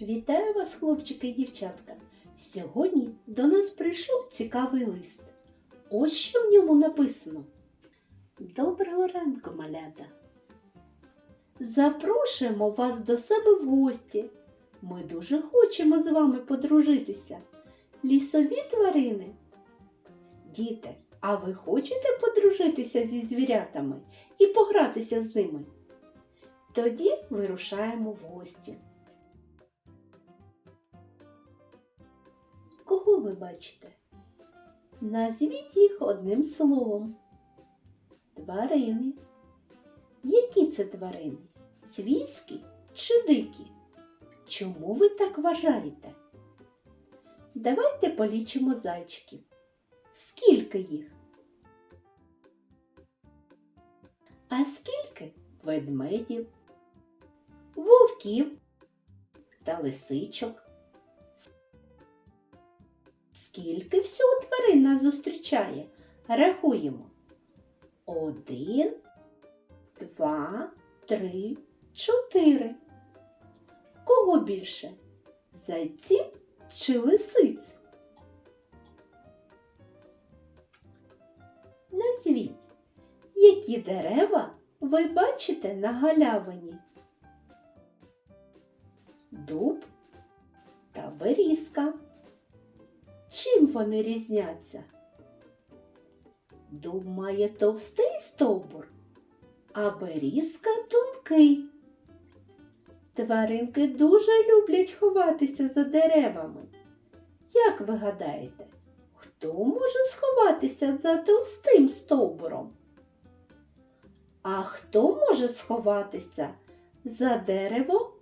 Вітаю вас, хлопчики і дівчатка! Сьогодні до нас прийшов цікавий лист. Ось що в ньому написано. Доброго ранку, малята! Запрошуємо вас до себе в гості. Ми дуже хочемо з вами подружитися. Лісові тварини. Діти, а ви хочете подружитися зі звірятами і погратися з ними? Тоді вирушаємо в гості. Кого ви бачите? Назвіть їх одним словом. Тварини. Які це тварини? Свійські чи дикі? Чому ви так вважаєте? Давайте полічимо зайчиків. Скільки їх? А скільки ведмедів, вовків та лисичок? Скільки всього тварин нас зустрічає? Рахуємо. Один, два, три, чотири. Кого більше? Зайців чи лисиць? Назвіть, які дерева ви бачите на галявині? Дуб та берізка. Чим вони різняться? Дуб має товстий стовбур, а берізка тонкий. Тваринки дуже люблять ховатися за деревами. Як ви гадаєте, хто може сховатися за товстим стовбуром? А хто може сховатися за дерево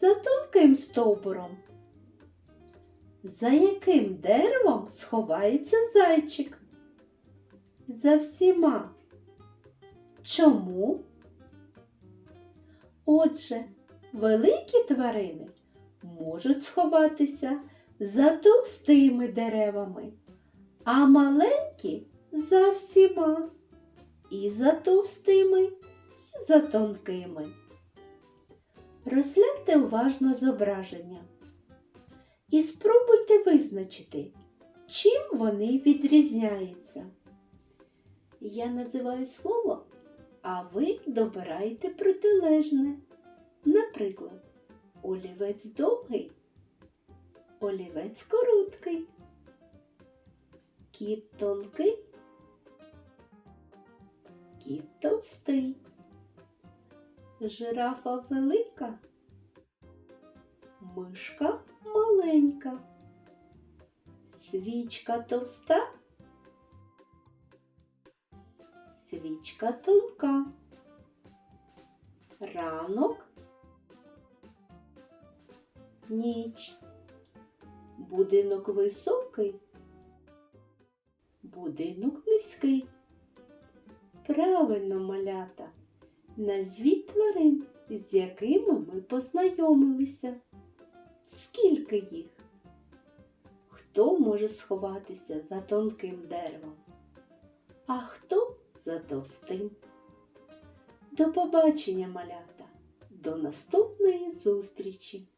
за тонким стовбуром? За яким деревом сховається зайчик? За всіма. Чому? Отже, великі тварини можуть сховатися за товстими деревами, а маленькі за всіма. І за товстими, і за тонкими. Розгляньте уважно зображення і спробуйте визначити, чим вони відрізняються. Я називаю слово, а ви добираєте протилежне. Наприклад, олівець довгий, олівець короткий, кіт тонкий, кіт товстий, жирафа велика, мишка маленька, свічка товста, свічка тонка, ранок, ніч, будинок високий, будинок низький. Правильно малята, назвіть тварин, з якими ми познайомилися. Скільки їх? Хто може сховатися за тонким деревом? А хто за товстим? До побачення, малята! До наступної зустрічі!